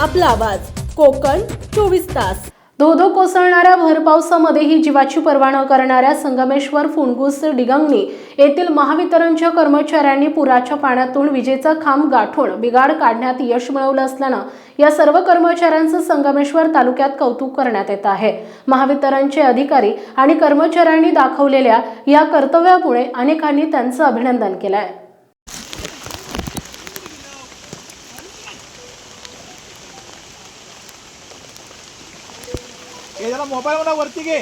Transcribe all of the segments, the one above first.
आपला आवाज. कोकण चोवीस तास. धोधो कोसळणाऱ्या भरपावसामध्येही जीवाची पर्वा न करणाऱ्या संगमेश्वर फुणगुस डिगंगणी येथील महावितरणच्या कर्मचाऱ्यांनी पुराच्या पाण्यातून विजेचा खांब गाठून बिघाड काढण्यात यश मिळवलं असल्यानं या सर्व कर्मचाऱ्यांचं संगमेश्वर तालुक्यात कौतुक करण्यात येत आहे. महावितरणचे अधिकारी आणि कर्मचाऱ्यांनी दाखवलेल्या या कर्तव्यामुळे अनेकांनी त्यांचं अभिनंदन केलं आहे जरा मोबाईल मला वरती घे.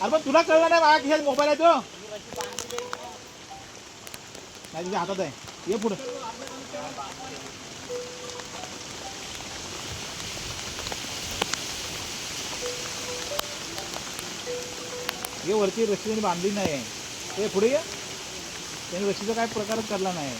अरे पण तुला कळलं नाही माझ्या खिशात मोबाईल आहे तो. नाही तुझ्या हातात आहे. ये पुढे. ये वरती रस्सी त्यांनी बांधली नाही. आहे ते पुढे ये. त्यांनी रस्सीचा काय प्रकारच करला नाही.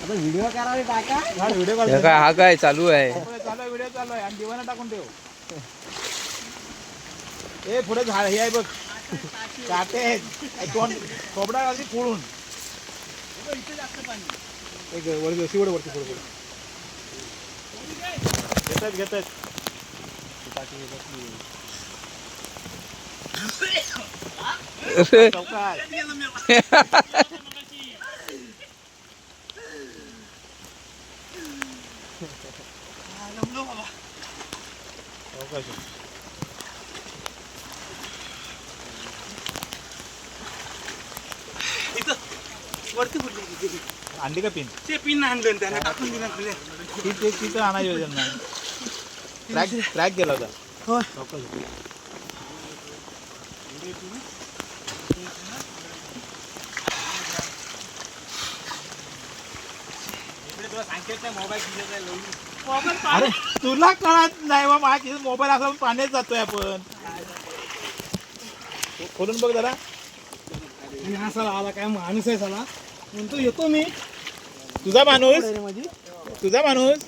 हा व्हिडिओ हे काय हा काय चालू आहे? चालू आहे व्हिडिओ चालू आहे. आणि दिवाना टाकून ठेव. ए पुढे झाड हे आहे बघ. काटे आहेत ए, तोंड खोबडा घालते फोडून. एक वरती अशी वड वरती पुढे पुढे. घेतात घेतात चौकात चौकाशी वरती फुटली किती आणली का पिन ते पिन आणलं त्याने टाकून दिलं खाली. ती ते तिथं आणायची त्यांना ट्रॅक ट्रॅक गेला होता होय. अरे तुला कळत नाही बा माझ्या मोबाईल असला पाण्यात जातोय आपण. खोलून बघ जरा. हा साला आला काय माणूस आहे साला. म्हणतो येतो मी. तुझा माणूस? तुझा माणूस?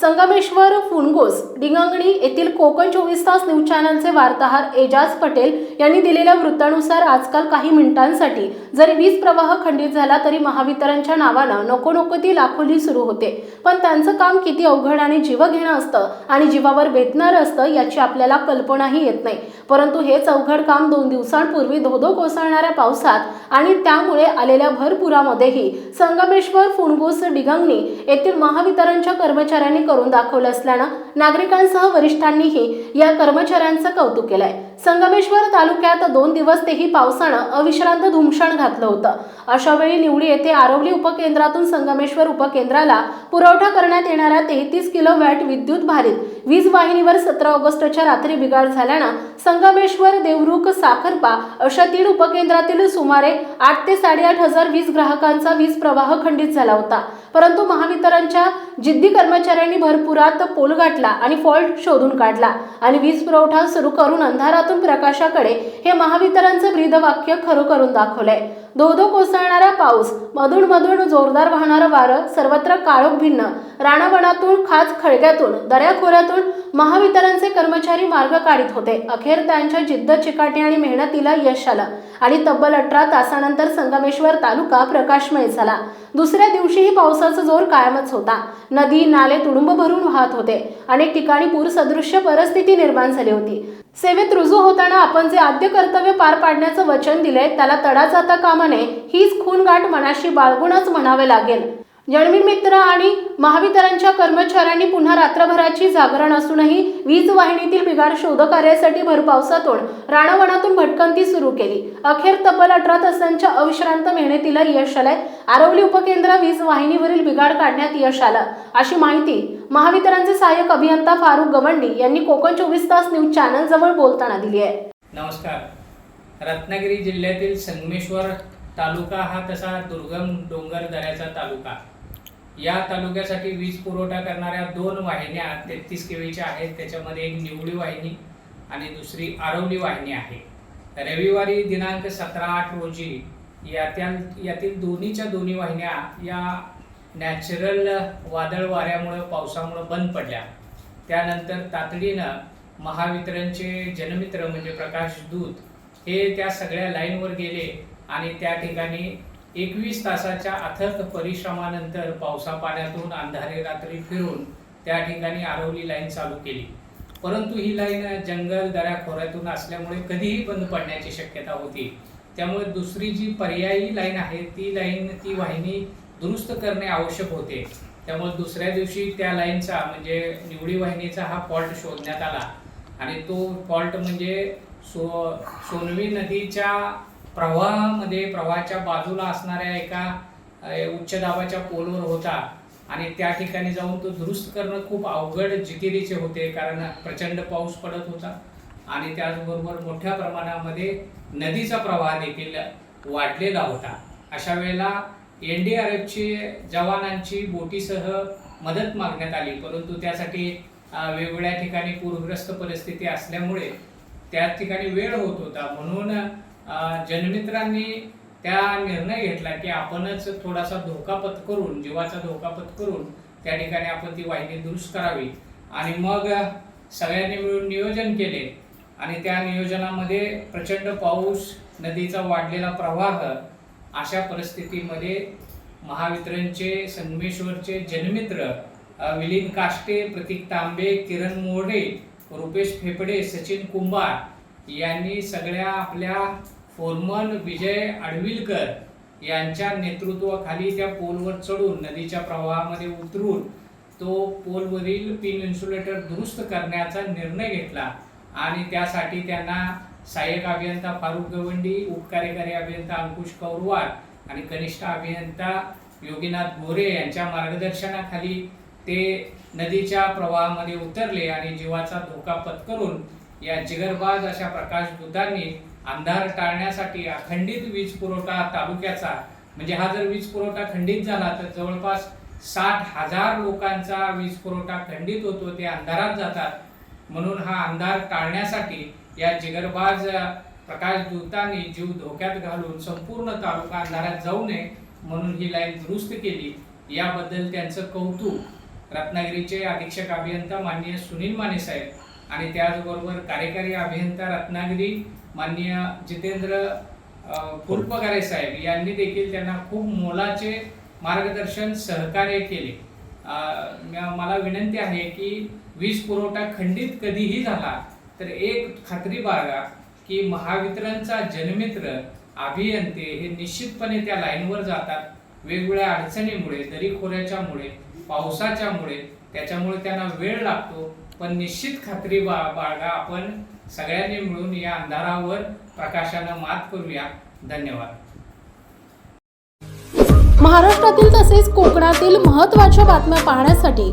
संगमेश्वर फुणगोस डिंगंगणी येथील कोकण चोवीस तास न्यूज चॅनलचे वार्ताहर एजाज पटेल यांनी दिलेल्या वृत्तानुसार आजकाल काही मिनिटांसाठी जरी वीज प्रवाह खंडित झाला तरी महावितरणच्या नावानं नको नको ती लाखोली सुरू होते. पण त्यांचं काम किती अवघड आणि जीव घेणं असतं आणि जीवावर बेतणारं असतं याची आपल्याला कल्पनाही येत नाही. परंतु हेच अवघड काम दोन दिवसांपूर्वी धोधो कोसळणाऱ्या पावसात आणि त्यामुळे आलेल्या भरपुरामध्येही संगमेश्वर फुणगोस डिंगंगणी येथील महावितरणच्या कर्मचाऱ्यांनी करून दाखवलं असल्यानं नागरिकांसह वरिष्ठांनीही या कर्मचाऱ्यांचं कौतुक केलंय. संगमेश्वर तालुक्यात दोन दिवस तेही पावसानं अविश्रांत धुमशण घातलं होतं. अशा वेळी निवडी येथे आरवली उपकेंद्रातून संगमेश्वर उपकेंद्राला पुरवठा करण्यात येणाऱ्या तेहतीस किलो वॅट विद्युत भारित वीज वाहिनीवर सतरा ऑगस्टच्या रात्री बिघाड झाल्यानं संगमेश्वर देवरुख साखरपा अशा तीन उपकेंद्रातील सुमारे आठ ते साडेआठ हजार वीज ग्राहकांचा वीज प्रवाह खंडित झाला होता. परंतु महावितरणच्या जिद्दी कर्मचाऱ्यांनी भरपुरात पोल गाठला आणि फॉल्ट शोधून काढला आणि वीज पुरवठा सुरू करून अंधारातून प्रकाशाकडे हे महावितरणचं ब्रीदवाक्य खरं करून दाखवलंय. धोधो कोसळणारा पाऊस मधून मधून जोरदार वाहणारं वारं सर्वत्र काळोख भिन्न. राणावणातून खाच खळग्यातून दऱ्याखोऱ्यातून महावितरणचे कर्मचारी मार्ग काढीत होते. अखेर त्यांच्या जिद्द चिकाटी आणि मेहनतीला यश आलं आणि तब्बल अठरा तासानंतर संगमेश्वर तालुका प्रकाशमय झाला. दुसऱ्या दिवशीही पावसाचा जोर कायमच होता. नदी नाले तुडुंब भरून वाहत होते. अनेक ठिकाणी पूरसदृश्य परिस्थिती निर्माण झाली होती. सेवेत रुजू होताना आपण जे आद्य कर्तव्य पार पाडण्याचं वचन दिले त्याला तडा जाता कामा नये हीच खूनगाठ मनाशी बाळगूनच म्हणावे लागेल. जन्मी मित्र आणि महावितरणच्या कर्मचाऱ्यांनी पुन्हा रात्रभराची जागरण असूनही वीज वाहिनीतील बिघाड शोधकार्यासाठी भरपावसातून राणावणातून भटकंती सुरू केली. अखेर तब्बल अठरा तासांच्या अविश्रांत मेहनतीला यश आलंय. आरवली उपकेंद्र वीज वाहिनीवरील बिघाड काढण्यात यश आलं. अशी माहिती महावितरणचे सहाय्यक अभियंता फारुख गवंडी यांनी कोकण चोवीस तास न्यूज चॅनल जवळ बोलताना दिली आहे. नमस्कार. रत्नागिरी जिल्ह्यातील संगमेश्वर तालुका हा तसा दुर्गम डोंगर दऱ्याचा तालुका. या तालुक्यासाठी वीज पुरवठा करणाऱ्या दोन वाहिन्या तेहतीस केवीच्या आहेत. त्याच्यामध्ये एक निवडी वाहिनी आणि दुसरी आरवली वाहिनी आहे. रविवारी दिनांक सतरा आठ रोजी यात्या यातील दोन्हीच्या दोन्ही वाहिन्या या नॅचरल वादळ वाऱ्यामुळं पावसामुळं बंद पडल्या. त्यानंतर तातडीनं महावितरणचे जनमित्र म्हणजे प्रकाश दूत हे त्या सगळ्या लाईनवर गेले आणि त्या ठिकाणी एकवीस तासाच्या अथक परिश्रमानंतर पावसा पाण्यातून अंधारे रात्री फिरून त्या ठिकाणी आरवली लाईन चालू केली. परंतु ही लाईन जंगल दऱ्या खोऱ्यातून असल्यामुळे कधीही बंद पडण्याची शक्यता होती. त्यामुळे दुसरी जी पर्यायी लाईन आहे ती लाईन ती वाहिनी दुरुस्त करणे आवश्यक होते. त्यामुळे दुसऱ्या दिवशी त्या लाईनचा म्हणजे निवडी वाहिनीचा हा फॉल्ट शोधण्यात आला. आणि तो फॉल्ट म्हणजे सो सोनवी नदीच्या प्रवाहामध्ये प्रवाहाच्या बाजूला असणाऱ्या एका उच्च दाबाच्या पोलवर होता. आणि त्या ठिकाणी जाऊन तो दुरुस्त करणं खूप अवघड जिकिरीचे होते कारण प्रचंड पाऊस पडत होता. आणि त्याचबरोबर मोठ्या प्रमाणामध्ये नदीचा प्रवाह देखील वाढलेला होता. अशा वेळेला एन डी आर एफचे जवानांची बोटीसह मदत मागण्यात आली. परंतु त्यासाठी वेगवेगळ्या ठिकाणी पूरग्रस्त परिस्थिती असल्यामुळे त्या ठिकाणी वेळ होत होता. म्हणून जनमित्रांनी त्या निर्णय घेतला की आपणच थोडासा धोका पत्करून जीवाचा धोका पत्करून त्या ठिकाणी आपण ती वाहिनी दुरुस्त करावी. आणि मग सगळ्यांनी मिळून नियोजन केले. आणि त्या नियोजनामध्ये प्रचंड पाऊस नदीचा वाढलेला प्रवाह अशा परिस्थितीमध्ये महावितरणचे संगमेश्वरचे जनमित्र विलीन काष्टे प्रतीक तांबे किरण मोडे रुपेश फेफडे सचिन कुंभार यांनी सगळ्या आपल्या फोरमन विजय आडविलकर यांच्या नेतृत्वाखाली त्या पोलवर चढून नदीच्या प्रवाहामध्ये उतरून तो पोलवरील पिन इन्सुलेटर दुरुस्त करण्याचा निर्णय घेतला आणि त्यासाठी त्यांना सहाय्यक अभियंता फारुख गवंडी उपकार्यकारी अभियंता अंकुश कौरवार आणि कनिष्ठ अभियंता योगीनाथ गोरे यांच्या मार्गदर्शनाखाली ते नदीच्या प्रवाहामध्ये उतरले आणि जीवाचा धोका पत्करून या जिगरबाज अशा प्रकाश बुद्धांनी अंधार टाळण्यासाठी अखंडित वीज पुरवठा तालुक्याचा म्हणजे हा जर वीज पुरवठा खंडित झाला तर जवळपास साठ हजार लोकांचा वीज पुरवठा खंडित होतो ते अंधारात जातात. म्हणून हा अंधार टाळण्यासाठी या जिगरबाज प्रकाश दूतांनी जीव धोक्यात घालून संपूर्ण तालुका अंधारात जाऊ नये म्हणून ही लाईन दुरुस्त केली. याबद्दल त्यांचं कौतुक. रत्नागिरीचे अधीक्षक अभियंता माननीय सुनील माने साहेब आणि त्याचबरोबर कार्यकारी अभियंता रत्नागिरी माननीय जितेंद्र अ, साहेब यांनी देखील त्यांना खूप मोलाचे मार्गदर्शन सहकार्य केले. मला विनंती आहे की वीज पुरवठा खंडित कधीही झाला तर एक खात्री बाळगा की महावितरणचा जनमित्र अभियंते हे निश्चितपणे त्या लाईनवर जातात. वेगवेगळ्या अडचणीमुळे दरीखोऱ्याच्यामुळे पावसाच्यामुळे त्याच्यामुळे त्यांना वेळ लागतो. पण निश्चित खात्री बा बाळगा आपण सगळ्यांनी मिळून या अंधारावर प्रकाशानं मात करूया. धन्यवाद. महाराष्ट्रातील तसेच कोकणातील महत्त्वाच्या बातम्या पाहण्यासाठी